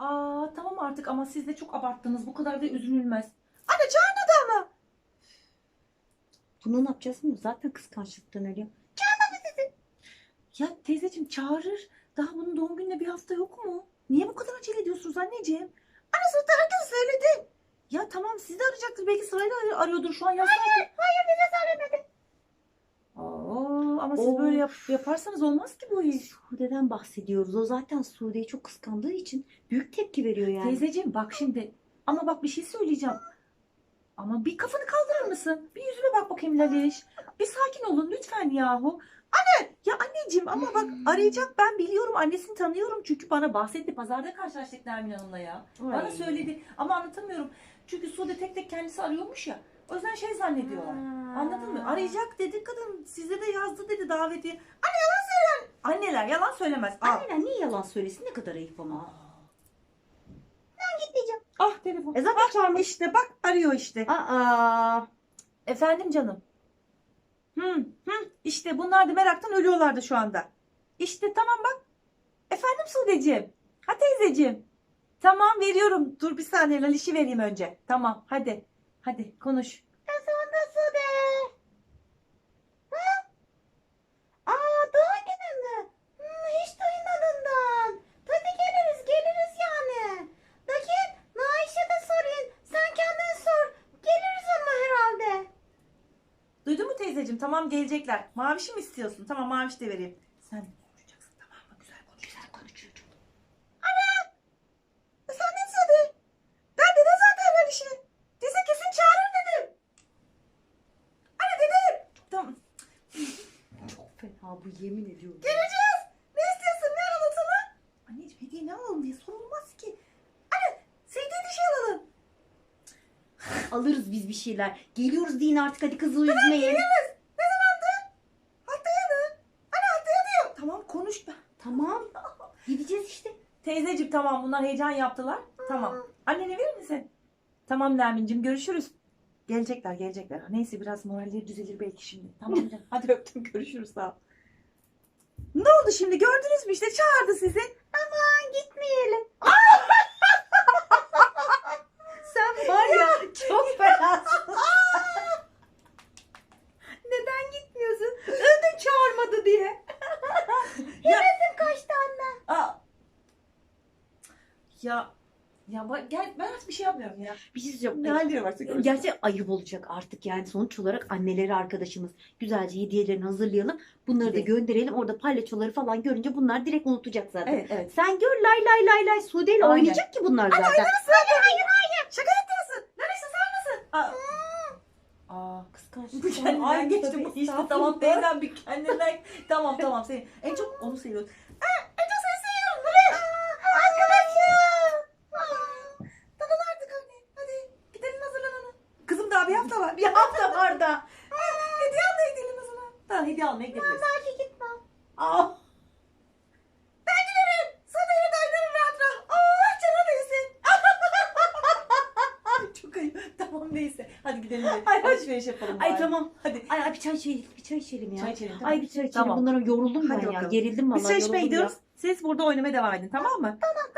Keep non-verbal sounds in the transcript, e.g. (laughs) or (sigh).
Aa tamam artık ama siz de çok abarttınız. Bu kadar da üzülülmez. Anne çağırmadı ama. Bunu ne yapacağız mı? Zaten kıskançlıktan ölüyor. Ya teyzeciğim çağırır. Daha bunun doğum gününe bir hafta yok mu? Niye bu kadar acele ediyorsunuz anneciğim? Anne da herkes söyledi. Ya tamam siz de arayacaktır. Belki sırayla ar- arıyordur şu an yazsaydı. Hayır, hayır bize söylemedi. Aa, ama siz böyle yap- yaparsanız olmaz ki bu iş. Sude'den bahsediyoruz. O zaten Sude'yi çok kıskandığı için büyük tepki veriyor yani. Teyzeciğim bak şimdi. Ama bak bir şey söyleyeceğim. Ama bir kafanı kaldırır mısın? Bir yüzüme bak bakayım Laliş. Bir sakin olun lütfen yahu. Anne ya anneciğim ama bak arayacak ben biliyorum annesini tanıyorum çünkü bana bahsetti pazarda karşılaştık Nermin Hanım'la ya. Bana söyledi ama anlatamıyorum. Çünkü Sude tek tek kendisi arıyormuş ya. O yüzden şey zannediyorlar. Anladın mı? Arayacak dedi kadın size de yazdı dedi daveti. Anne yalan söyler. Anneler yalan söylemez. Al. Anneler niye yalan söylesin? Ne kadar ayıp ama. gitmeyeceğim. Ah telefon. E zaten çağırmış. İşte bak arıyor işte. Aa. Efendim canım. Hı, hı. İşte bunlar da meraktan ölüyorlardı şu anda. İşte tamam bak. Efendim Sudeciğim. Ha teyzeciğim. Tamam veriyorum. Dur bir saniye Laliş'i vereyim önce. Tamam hadi. Hadi konuş. Sonunda Sude. Ha? Aa doğum günü mü? Hmm, hiç duymadığından. Tabii geliriz geliriz yani. Bakın Naiş'e de sorayım. Sen kendin sor. Geliriz ama herhalde. Duydun mu teyzeciğim? Tamam gelecekler. Mavişi mi istiyorsun? Tamam maviş de vereyim. Sen konuşacaksın tamam mı? Güzel konuş. Güzel konuşuyor çocuk. Ana! Efendim Sude? Ben dedim zaten Laliş'i. Dizi kesin çağırır dedim. Ana dedim. Tamam. Fena bu yemin ediyorum. Geleceğiz. Ne istiyorsun? Ne alalım sana? Anneciğim hediye ne alalım diye sorulmaz ki. Anne sevdiğin bir şey alalım. Alırız biz bir şeyler. Geliyoruz deyin artık hadi kızı üzmeyin. Geliriz. Ne zamandı? Haftaya mı? Anne haftaya diyor. Tamam konuş be. Tamam. (laughs) Gideceğiz işte. Teyzeciğim tamam bunlar heyecan yaptılar. Tamam. Annene verir misin? Tamam Nermin'cim görüşürüz. Gelecekler gelecekler. Neyse biraz moralleri düzelir belki şimdi. Tamam canım. Hadi öptüm görüşürüz sağ ol. Ne oldu şimdi gördünüz mü işte çağırdı sizi. Aman gitmeyelim. (laughs) Sen var ya çok fenasın. (laughs) Neden gitmiyorsun? Öldün çağırmadı diye. (laughs) Hevesim kaçtı anne. Aa. Ya ya bak gel ben hiçbir şey yapmıyorum ya. Bir şey söyleyeceğim. Ne halleri varsa görsün. Gerçi ayıp olacak artık yani sonuç olarak anneleri arkadaşımız. Güzelce hediyelerini hazırlayalım. Bunları da Evet. gönderelim. Orada palyaçoları falan görünce bunlar direkt unutacak zaten. Evet evet. Sen gör lay lay lay lay Sude ile Aynen. oynayacak ki bunlar zaten. Hayır hayır hayır. Şaka yapıyorsun. Neresi sen nasıl? Aa. Aa Kıskançlık. Bu kendinden geçti bu işte tamam teyzem bir kendinden tamam tamam seni en çok onu seviyorum. Aa, en çok seni seviyorum Nuriş. Arkadaşım. Tamam artık anne hadi gidelim hazırlanalım. Kızım daha bir hafta var. Bir hafta var da. Hediye almaya gidelim o zaman. Tamam hediye almaya gidebiliriz. Belki gitmem. Aa. Ben giderim. Sana evde oynarım rahat rahat. Aa canım neyse. (laughs) çok ayıp. Tamam neyse. Hadi gidelim. de Ay, Alışveriş yapalım. Ay bari. tamam. Hadi. Ay, ay bir çay içelim. Bir çay içelim ya. Çay içelim. tamam. Ay bir çay içelim. Tamam. Bunlara yoruldum Hadi ben ya. bakalım. Gerildim vallahi. Biz çay içmeye yoruldum ya. gidiyoruz. Siz burada oynamaya devam edin tamam mı? Tamam.